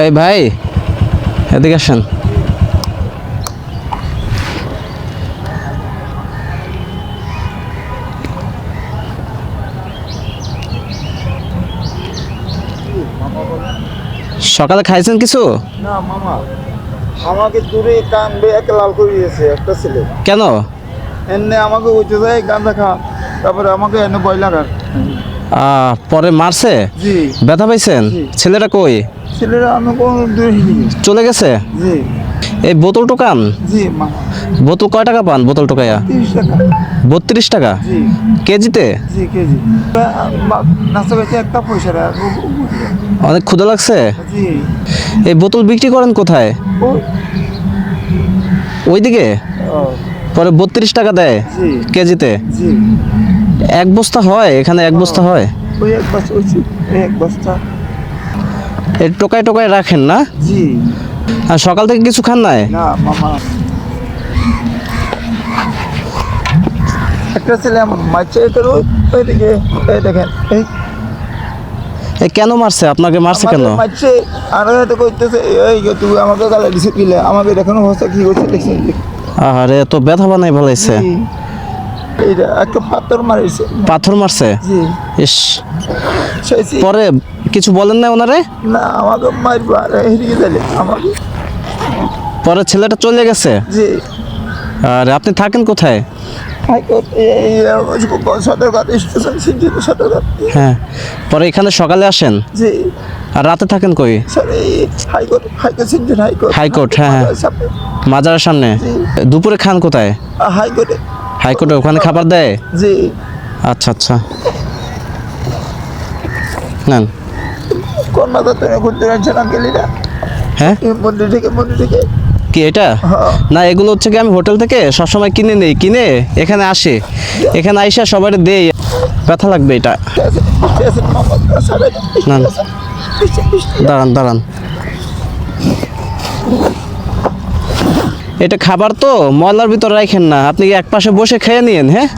এই ভাই এদিকে আসেন। সকালে খাইছেন কিছু? না মামা। আমাকে দূরে কানবে এক লাল করে দিয়েছে একটা ছেলে। কেন? এনে আমাকে উঠে যায় গান দেখা তারপরে আমাকে এনে বয় লাগার আহ, পরে মারছে? ব্যথা পাইছেন? জি। ছেলেটা কই? ছেলেরা চলে গেছে? এই বোতল টোকান? বোতল কয় টাকা পান বোতল টোকাইয়া? বত্রিশ টাকা? কেজিতে? অনেক ক্ষুদা লাগছে? এই বোতল বিক্রি করেন কোথায়? ওইদিকে? পরে বত্রিশ টাকা দেয় কেজিতে? এক বস্তা হয়? এখানে এক বস্তা হয়। ওই এক বস্তা ওই এক বস্তা। এই টোকায় টোকায় রাখেন না? জি। আর সকাল থেকে কিছু খান নাই? না মামা। একটা ছেলে আমার মারছে ওই এই দেখেন এই। এ কেন মারছে? আপনাকে মারছে কেন? মারছে আর হয়তো কইতেছে এই তুই আমাকে গালা দিছে কিলে আমাকে দেখানো অবস্থা কি করছে দেখছেন আরে তো ব্যথা বানাই ভালাইছে। এইটা একটা পাথর মারিছে। পাথর মারছে? জি। ইস। পরে কিছু বলেন না ওনারে? না আমাকে মারবো আর হেরিয়ে দিলে আমাকে। পরে ছেলেটা চলে গেছে? জি। আর আপনি থাকেন কোথায়? হ্যাঁ। পরে এখানে সকালে আসেন? আর রাতে থাকেন কই? হাইকোর্ট, হ্যাঁ, হ্যাঁ। মাজারের সামনে? দুপুরে খান কোথায়? হাইকোর্টে। হাইকোর্টে ওখানে খাবার দেয়? জি। আচ্ছা আচ্ছা। নেন। ঘুরতে হ্যাঁ? মন্দির থেকে মন্দির থেকে। কি এটা? হ্যাঁ। না এগুলো হচ্ছে কি আমি হোটেল থেকে সবসময় কিনে নেই কিনে এখানে আসি। এখানে আইসা সবাই দেই। ব্যথা লাগবে এটা। না। দাঁড়ান দাঁড়ান। এটা খাবার তো, ময়লার ভিতর রাখেন না। আপনি এক পাশে বসে খেয়ে নিন হ্যাঁ?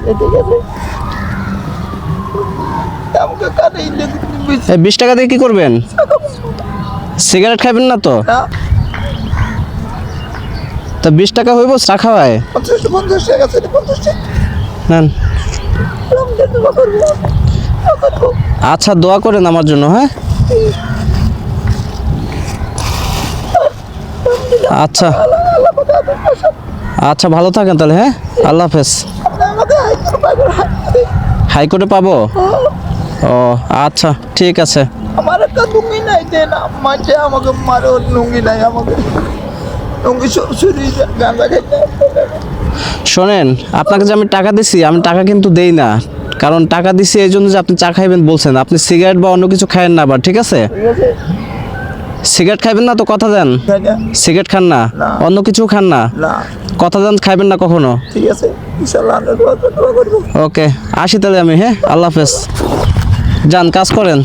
বিশ টাকা দিয়ে কি করবেন? সিগারেট খাবেন না তো? তা বিশ টাকা হইব চা খাওয়ায়? আচ্ছা দোয়া করেন আমার জন্য হ্যাঁ? আচ্ছা। আচ্ছা ভালো থাকেন তাহলে হ্যাঁ? আল্লাহ হাফেজ। হাইকোর্ট পাবো? ও আচ্ছা ঠিক আছে। আমার একটা লুঙ্গি নাই দেন মাঝে আমাকে মারো লুঙ্গি নাই আমাকে লুঙ্গি শরীর খাইতে শোনেন আপনাকে যে আমি টাকা দিছি আমি টাকা কিন্তু দেই না। কারণ টাকা দিছি এই জন্য যে আপনি চা খাইবেন বলছেন আপনি সিগারেট বা অন্য কিছু খায়েন না আবার ঠিক আছে? ঠিক আছে। সিগারেট খাইবেন না তো কথা দেন? সিগারেট খান না। অন্য কিছু খান না? কথা দেন খাইবেন না কখনো? ঠিক আছে। ওকে আসি তাহলে আমি হ্যাঁ? আল্লাহ হাফেজ। যান কাজ করেন।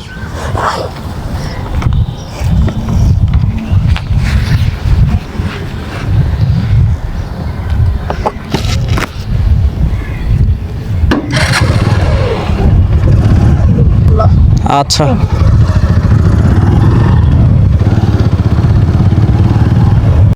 আচ্ছা।